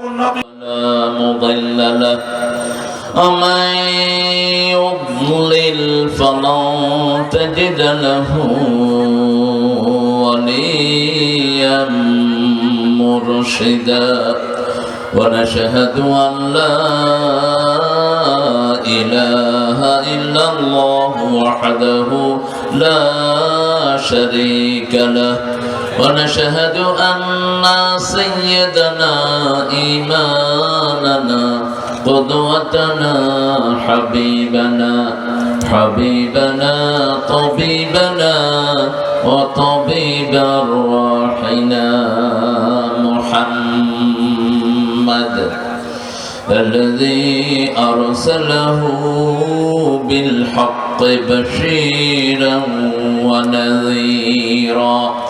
لا مضل له ومن يضلل فلن تجد له وليا مرشدا ونشهد أن لا إله إلا الله وحده لا شريك له ونشهد أن سيدنا إيماننا قدوتنا حبيبنا حبيبنا طبيبنا وطبيب روحنا محمد الذي أرسله بالحق بشيرا ونذيرا.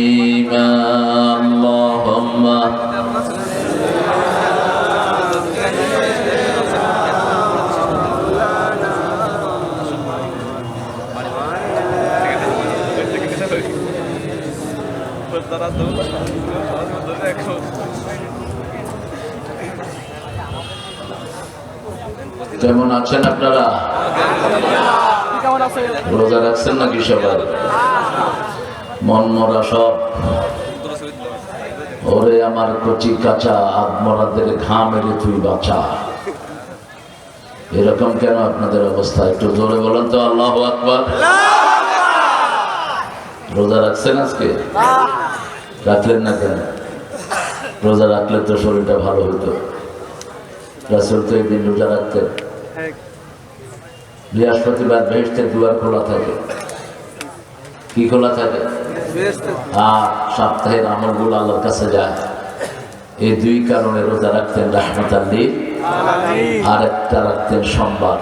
কেমন আছেন আপনারা? রোজা রাখছেন নাকি সবাই? মন মরা সব। ওরে আমার কচি কাঁচা আত্মরাদের ঘাম মেরে তুই বাঁচা। এরকম কেন আপনাদের অবস্থা? একটু জোরে বলেন তো, আল্লাহ আকবর। রোজা রাখছেন আজকে? রাখলেন না কেন? রোজা রাখলে তো শরীরটা ভালো হতো রাসুল তো এই দিন রোজা রাখতেন। বৃহস্পতিবার বেহেস্তের দুয়ার খোলা থাকে। কি খোলা থাকে? আর সপ্তাহের আমলগুলো আল্লাহর কাছে যায়। এই দুই কারণে রোজা রাখতেন রাহমাত আল্লী আর একটা রাখতেন সোমবার।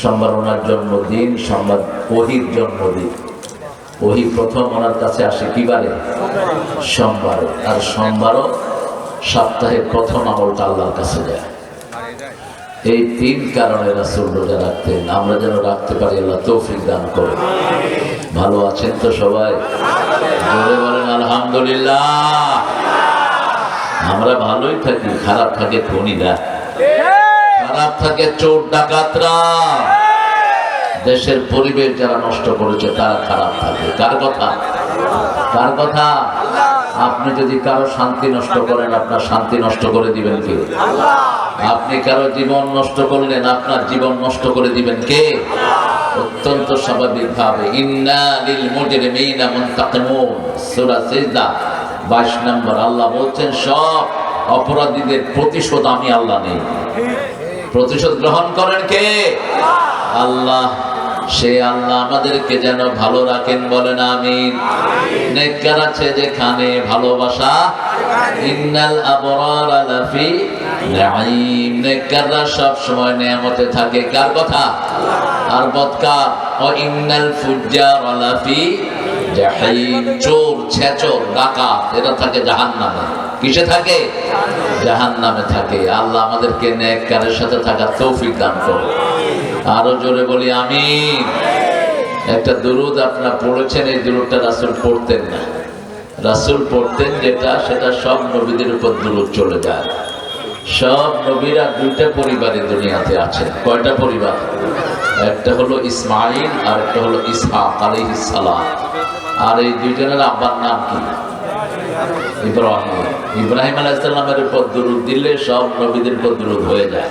সোমবার ওনার জন্মদিন সোমবার ওহির জন্মদিন। ওহি প্রথম ওনার কাছে আসে কিবারে সোমবারে। আর সোমবারও সপ্তাহের প্রথম আমলটা আল্লাহর কাছে যায়। এই তিন কারণে রাসুল রোজা রাখতেন। আমরা যেন রাখতে পারি আল্লাহ তৌফিক দান করে ভালো আছেন তো সবাই? বলেন, আলহামদুলিল্লাহ। আমরা ভালোই থাকি, খারাপ থাকে খনিরা খারাপ থাকে চোর ডাকাতরা। দেশের পরিবেশ যারা নষ্ট করেছে, তারা খারাপ থাকে। কার কথা? কার কথা? আপনি যদি কারও শান্তি নষ্ট করেন, আপনার শান্তি নষ্ট করে দিবেন কে? আপনি কারও জীবন নষ্ট করলেন, আপনার জীবন নষ্ট করে দিবেন কে? অত্যন্ত স্বাভাবিক ভাবে। বাইশ লিল মুজরিমিনা মুনতাকিমুন। সূরা সিজদা 22 নম্বর, আল্লাহ বলছেন, সব অপরাধীদের প্রতিশোধ আমি আল্লাহ নেই। প্রতিশোধ গ্রহণ করেন কে? আল্লাহ। সে আল্লাহ আমাদেরকে যেন ভালো রাখেন বলেন আমিন। নেককার আছে যেখানে ভালোবাসা। ইন্নাল আবরার লাফি নাঈম। নেককাররা সব সময় নিয়ামতে থাকে। কার কথা? আর বদকার ও ইন্নাল ফুজ্জার লাফি জাহিম। চোর ছেচর ডাকাত এরা থাকে জাহান্নামে। কিসে থাকে? জাহান্নামে। থাকে। আল্লাহ আমাদেরকে নেককারের সাথে থাকার তৌফিক দান করে আরও জোরে বলি আমি একটা দুরুদ আপনারা পড়েছেন, এই দুরুদটা রাসুল পড়তেন না। রাসূল পড়তেন যেটা, সেটা সব নবীদের উপর দূরত চলে যায়। সব নবীরা দুইটা পরিবারে দুনিয়াতে আছেন। কয়টা পরিবার? একটা হলো ইসমাইল আর একটা হলো ইসহাক আলাইহিস ইসালাম আর এই দুইজনের আব্বার নাম কি? ইব্রাহিম। ইব্রাহিম আলাইসাল্লামের উপর দুরুদ দিলে সব নবীদের উপর দুরুদ হয়ে যায়।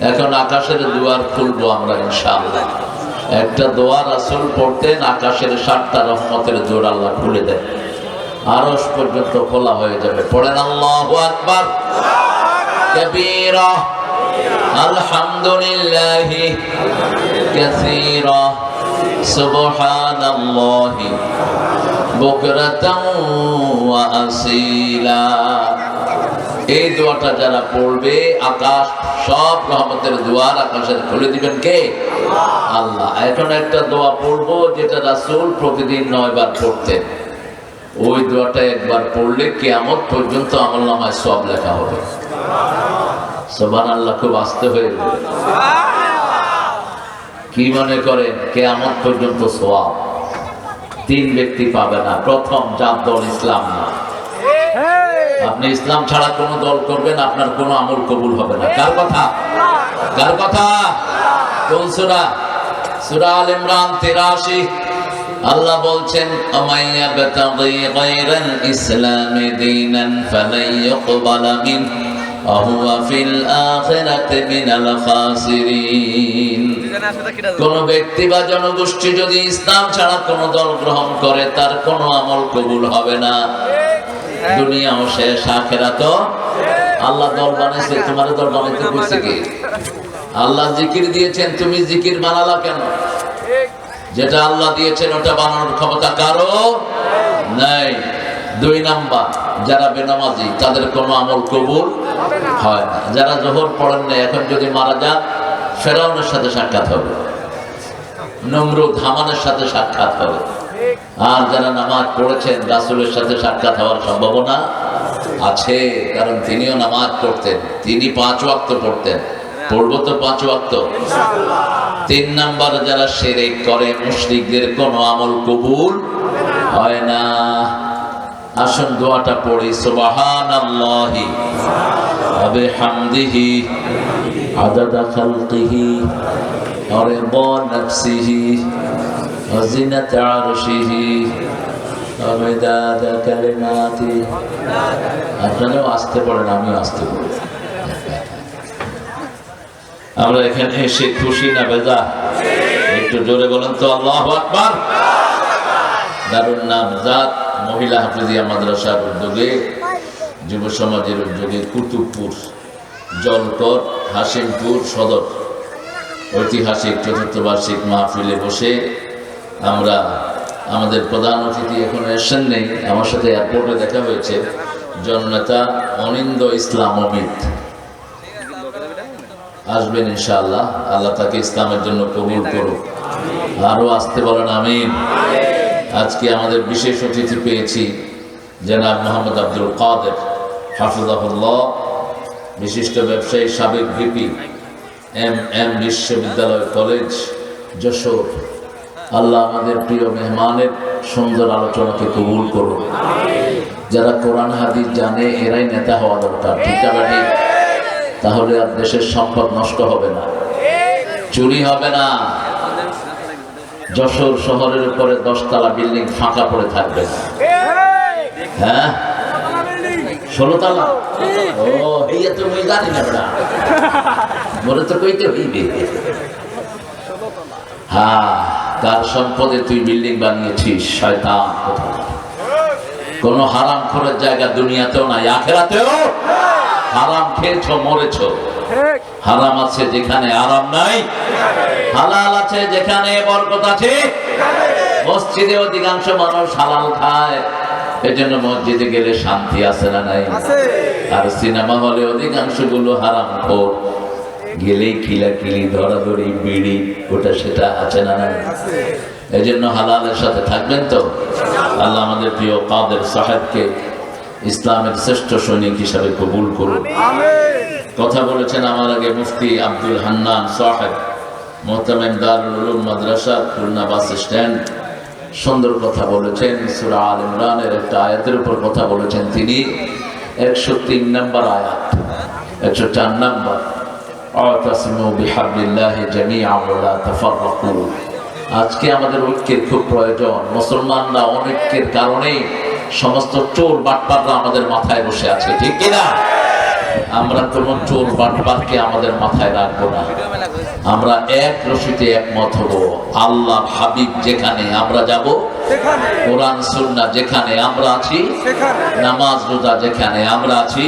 এখন আকাশের দুয়ার খুলবো আমরা ইনশাআল্লাহ। একটা দোয়া রাসুল পড়তেন, আকাশের সাতটা রহমতের জোর আল্লাহ খুলে দেন। আরস পর্যন্ত খোলা হয়ে যাবে। পড়েন আল্লাহ আকবার। কবিরা। আলহামদুলিল্লাহ কাসীরা। সুবহানাল্লাহ ওয়া এই দোয়াটা যারা পড়বে, আকাশ, সব রহমতের দুয়ার আকাশের খুলে দিবেন কে? আল্লাহ। এখন একটা দোয়া পড়ব যেটা রাসূল প্রতিদিন নয়বার পড়তেন। ওই দোয়াটা একবার পড়লে কেয়ামত পর্যন্ত আমল নামায় সব লেখা হবে। সোবান আল্লাহ খুব আসতে হয়ে কি মনে করেন, কেয়ামত পর্যন্ত সোয়াব তিন ব্যক্তি পাবে না। প্রথম যার দল ইসলাম না। আপনি ইসলাম ছাড়া কোন দল করবেন আপনার কোনো আমল কবুল হবে না কার কথা কার কথা কোন সুরা সুরা আল ইমরান 83 আল্লাহ বলছেন আমাইয়া বাতাগি গায়রাল ইসলাম দীনান ফালাই ইকবালা মিন وهو في الآخرة من الخاسرين কোন ব্যক্তি বা জনগোষ্ঠী যদি ইসলাম ছাড়া কোন দল গ্রহণ করে তার কোন আমল কবুল হবে না দুনিয়াও শেষ আখেরা তো আল্লাহ দল বানাইছে তোমার দল বানাইতে কইছে কি? আল্লাহ জিকির দিয়েছেন, তুমি জিকির বানালা কেন? যেটা আল্লাহ দিয়েছেন, ওটা বানানোর ক্ষমতা কারও নাই। দুই নাম্বার, যারা বেনামাজি, তাদের কোনো আমল কবুল হয় না। যারা জোহর পড়েন না এখন যদি মারা যান, ফেরাউনের সাথে সাক্ষাৎ হবে। নমরুদ হামানের সাথে সাক্ষাৎ হবে। আর যারা নামাজ পড়েছেন রাসুলের সাথে সাক্ষাৎ হওয়ার সম্ভাবনা আছে কারণ তিনিও নামাজ পড়তেন। তিনি পাঁচ ওয়াক্ত পড়তেন। পড়ব তো পাঁচ ওয়াক্ত? তিন নাম্বার যারা সেরেক করে মুশরিকদের কোনো আমল কবুল হয় না। আসুন দোয়াটা পড়ি সুবহানাল্লাহি ওয়া বিহামদিহি। আদাদা খালকিহি রিদা নাফসিহি ওয়া জিনাতা আরশিহি ওয়া আপনারাও আসতে পড়েন আমিও আসতে পড়ি আমরা এখানে এসে খুশি না বেজা? একটু জোরে বলেন তো, আল্লাহ আকবার। দারুণ নাম, জাত, মহিলা হাফিজিয়া মাদ্রাসার উদ্যোগে, যুব সমাজের উদ্যোগে কুতুবপুর জলকর হাসিমপুর সদর। ঐতিহাসিক চতুর্থ বার্ষিক মাহফিলে বসে আমরা আমাদের প্রধান অতিথি এখন এসেন নেই। আমার সাথে এয়ারপোর্টে দেখা হয়েছে। জননেতা অনিন্দ ইসলাম অমিত। আসবেন ইনশাআল্লাহ। আল্লাহ তাকে ইসলামের জন্য কবুল করুক। আরও আসতে বলেন আমিন। আজকে আমাদের বিশেষ অতিথি পেয়েছি জনাব মোহাম্মদ আব্দুল কাদের, হাফিজাহুল্লাহ, বিশিষ্ট ব্যবসায়ী সাবেক ভিপি, এম এম বিশ্ববিদ্যালয় কলেজ, যশোর। আল্লাহ আমাদের প্রিয় মেহমানের সুন্দর আলোচনাকে কবুল করুন। যারা কোরআন, হাদিস জানে, এরাই নেতা হওয়া দরকার, ঠিক আছে তাহলে আর দেশের সম্পদ নষ্ট হবে না। চুরি হবে না। যশোর শহরের উপরে দশতলা বিল্ডিং ফাঁকা পড়ে থাকবে। হ্যাঁ? ষোলো তালা ও তো কইতে হইবে। হ্যাঁ। কার সম্পদে তুই বিল্ডিং বানিয়েছিস শয়তান। কোনো হারাম খোরের জায়গা দুনিয়াতেও নাই আখেরাতেও? হারাম খেয়েছ মরেছ। হারাম আছে যেখানে আরাম নাই হালাল আছে যেখানে বরকত আছে। মসজিদে অধিকাংশ মানুষ হালাল খায়। এজন্য মসজিদে গেলে শান্তি আছে না নাই? আর সিনেমা হলে অধিকাংশগুলো হারাম খোর। গেলেই কিলাকিলি ধরাধরি, বিড়ি, ওটা সেটা আছে না এই জন্য হালালের সাথে থাকবেন তো? আল্লাহ আমাদের প্রিয় কাদের সাহেবকে ইসলামের শ্রেষ্ঠ সৈনিক হিসাবে কবুল করুন কথা বলেছেন আমার আগে মুফতি আব্দুল হান্নান সাহেব মোহতামেম দারুল মাদ্রাসা, খুলনা বাস স্ট্যান্ড। সুন্দর কথা বলেছেন, সুরা আল ইমরানের একটা আয়াতের উপর কথা বলেছেন তিনি। একশো তিন নম্বর আয়াত, একশো চার নম্বর। অতাসিমু বিহাবলিল্লাহি জামিআ ওয়া লা তাফাররাকু। আজকে আমাদের ঐক্যের খুব প্রয়োজন। মুসলমানরা অনৈক্যের কারণে সমস্ত চোর বাটপাররা আমাদের মাথায় বসে আছে ঠিক কিনা আমরা কোন চোর বাটপারকে আমাদের মাথায় রাখব না। আমরা এক রশিতে একমত হব। আল্লাহ হাবিব যেখানে আমরা যাব কোরআন সুন্নাহ যেখানে আমরা আছি নামাজ রোজা যেখানে আমরা আছি